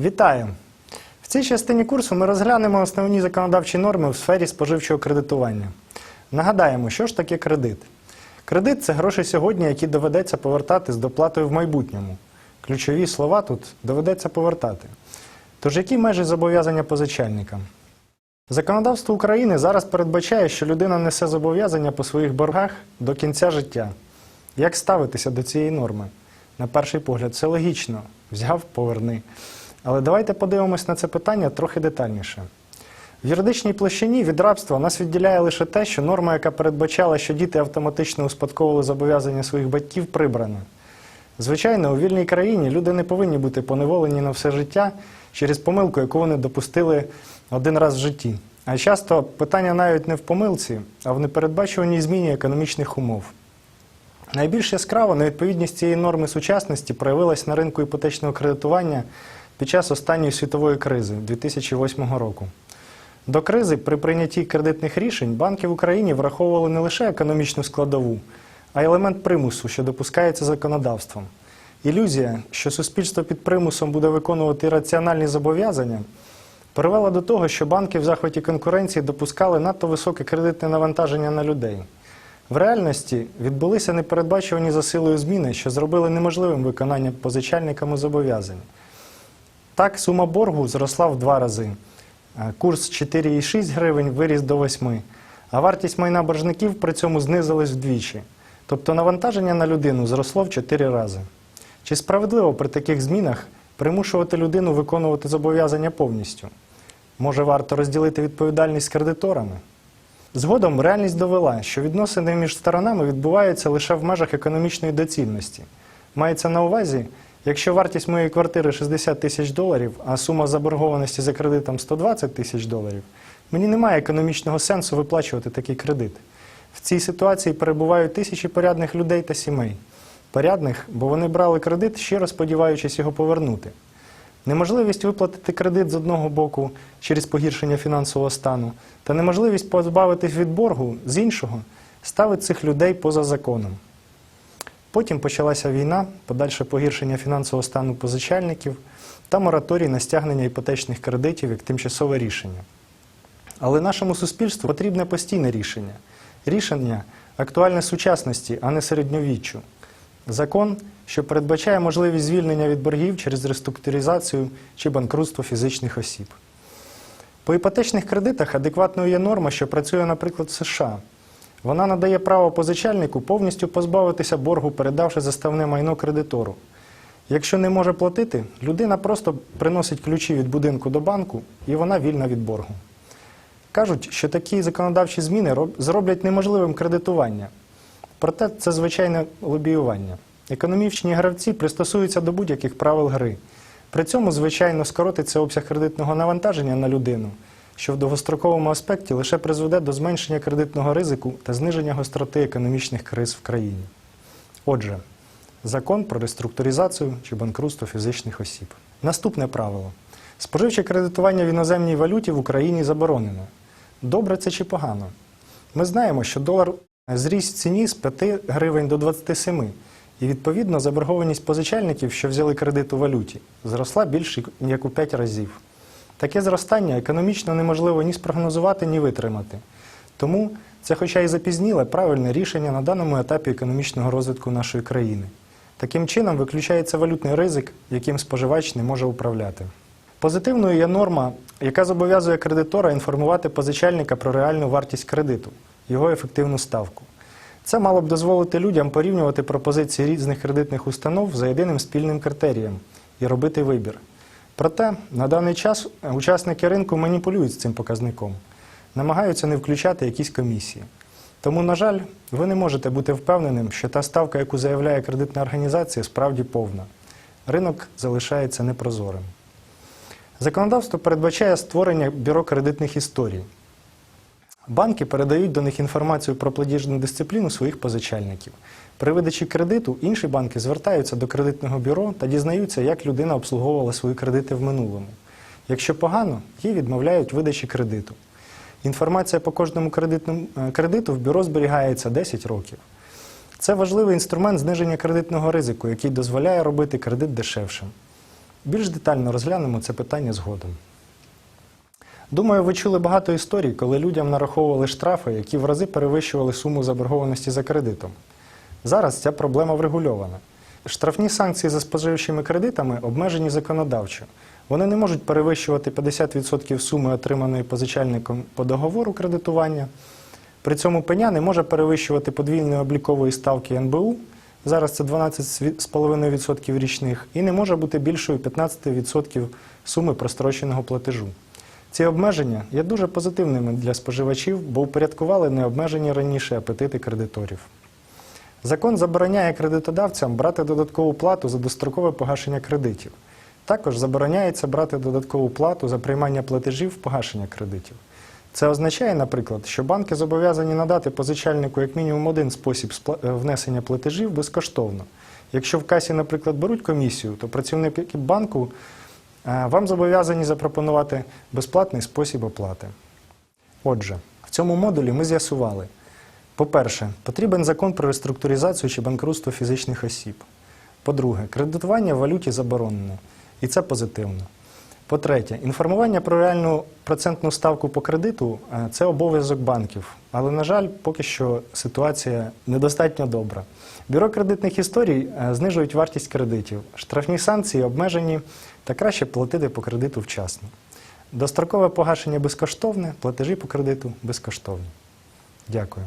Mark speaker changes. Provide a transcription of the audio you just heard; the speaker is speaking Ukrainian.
Speaker 1: Вітаю! В цій частині курсу ми розглянемо основні законодавчі норми в сфері споживчого кредитування. Нагадаємо, що ж таке кредит. Кредит це гроші сьогодні, які доведеться повертати з доплатою в майбутньому. Ключові слова тут доведеться повертати. Тож які межі зобов'язання позичальника? Законодавство України зараз передбачає, що людина несе зобов'язання по своїх боргах до кінця життя. Як ставитися до цієї норми? На перший погляд, це логічно. Взяв, поверни. Але давайте подивимось на це питання трохи детальніше. В юридичній площині від рабства нас відділяє лише те, що норма, яка передбачала, що діти автоматично успадковували зобов'язання своїх батьків, прибрана. Звичайно, у вільній країні люди не повинні бути поневолені на все життя через помилку, яку вони допустили один раз в житті. А часто питання навіть не в помилці, а в непередбачуваній зміні економічних умов. Найбільш яскраво невідповідність цієї норми сучасності проявилась на ринку іпотечного кредитування під час останньої світової кризи 2008 року. До кризи при прийнятті кредитних рішень банки в Україні враховували не лише економічну складову, а й елемент примусу, що допускається законодавством. Ілюзія, що суспільство під примусом буде виконувати раціональні зобов'язання, привела до того, що банки в захваті конкуренції допускали надто високе кредитне навантаження на людей. В реальності відбулися непередбачувані за силою зміни, що зробили неможливим виконання позичальниками зобов'язань. Так, сума боргу зросла в два рази. Е, Курс 4,6 гривень виріс до 8, а вартість майна боржників при цьому знизилась вдвічі. Тобто навантаження на людину зросло в 4 рази. Чи справедливо при таких змінах примушувати людину виконувати зобов'язання повністю? Може, варто розділити відповідальність з кредиторами? Згодом реальність довела, що відносини між сторонами відбуваються лише в межах економічної доцільності. Мається на увазі, якщо вартість моєї квартири 60 тисяч доларів, а сума заборгованості за кредитом 120 тисяч доларів, мені немає економічного сенсу виплачувати такий кредит. В цій ситуації перебувають тисячі порядних людей та сімей. Порядних, бо вони брали кредит, щиро сподіваючись його повернути. Неможливість виплатити кредит з одного боку через погіршення фінансового стану та неможливість позбавитись від боргу з іншого ставить цих людей поза законом. Потім почалася війна, подальше погіршення фінансового стану позичальників та мораторій на стягнення іпотечних кредитів як тимчасове рішення. Але нашому суспільству потрібне постійне рішення. Рішення актуальне сучасності, а не середньовіччю. Закон, що передбачає можливість звільнення від боргів через реструктуризацію чи банкрутство фізичних осіб. По іпотечних кредитах адекватною є норма, що працює, наприклад, в США. Вона надає право позичальнику повністю позбавитися боргу, передавши заставне майно кредитору. Якщо не може платити, людина просто приносить ключі від будинку до банку, і вона вільна від боргу. Кажуть, що такі законодавчі зміни зроблять неможливим кредитування. Проте це звичайне лобіювання. Економічні гравці пристосуються до будь-яких правил гри. При цьому, звичайно, скоротиться обсяг кредитного навантаження на людину, що в довгостроковому аспекті лише призведе до зменшення кредитного ризику та зниження гостроти економічних криз в країні. Отже, закон про реструктуризацію чи банкрутство фізичних осіб. Наступне правило: споживче кредитування в іноземній валюті в Україні заборонено. Добре це чи погано? Ми знаємо, що долар зріс в ціні з 5 гривень до 27, і відповідно заборгованість позичальників, що взяли кредит у валюті, зросла більше як у 5 разів. Таке зростання економічно неможливо ні спрогнозувати, ні витримати. Тому це, хоча й запізніле, правильне рішення на даному етапі економічного розвитку нашої країни. Таким чином виключається валютний ризик, яким споживач не може управляти. Позитивною є норма, яка зобов'язує кредитора інформувати позичальника про реальну вартість кредиту, його ефективну ставку. Це мало б дозволити людям порівнювати пропозиції різних кредитних установ за єдиним спільним критерієм і робити вибір. Проте на даний час учасники ринку маніпулюють з цим показником, намагаються не включати якісь комісії. Тому, на жаль, ви не можете бути впевненим, що та ставка, яку заявляє кредитна організація, справді повна. Ринок залишається непрозорим. Законодавство передбачає створення бюро кредитних історій. Банки передають до них інформацію про платіжну дисципліну своїх позичальників. При видачі кредиту інші банки звертаються до кредитного бюро та дізнаються, як людина обслуговувала свої кредити в минулому. Якщо погано, їй відмовляють видачі кредиту. Інформація по кожному е, кредиту в бюро зберігається 10 років. Це важливий інструмент зниження кредитного ризику, який дозволяє робити кредит дешевшим. Більш детально розглянемо це питання згодом. Думаю, ви чули багато історій, коли людям нараховували штрафи, які в рази перевищували суму заборгованості за кредитом. Зараз ця проблема врегульована. Штрафні санкції за споживчими кредитами обмежені законодавчо. Вони не можуть перевищувати 50% суми, отриманої позичальником по договору кредитування. При цьому пеня не може перевищувати подвійної облікової ставки НБУ, зараз це 12,5% річних, і не може бути більшою 15% суми простроченого платежу. Ці обмеження є дуже позитивними для споживачів, бо упорядкували необмежені раніше апетити кредиторів. Закон забороняє кредитодавцям брати додаткову плату за дострокове погашення кредитів. Також забороняється брати додаткову плату за приймання платежів в погашення кредитів. Це означає, наприклад, що банки зобов'язані надати позичальнику як мінімум один спосіб е, внесення платежів безкоштовно. Якщо в касі, наприклад, беруть комісію, то працівники банку вам зобов'язані запропонувати безплатний спосіб оплати. Отже, в цьому модулі ми з'ясували, по-перше, потрібен закон про реструктуризацію чи банкрутство фізичних осіб. По-друге, кредитування в валюті заборонене, і це позитивно. По-третє, інформування про реальну процентну ставку по кредиту е, це обов'язок банків. Але, на жаль, поки що ситуація недостатньо добра. Бюро кредитних історій е, знижують вартість кредитів, штрафні санкції обмежені та краще платити по кредиту вчасно. Дострокове погашення безкоштовне, платежі по кредиту безкоштовні. Дякую.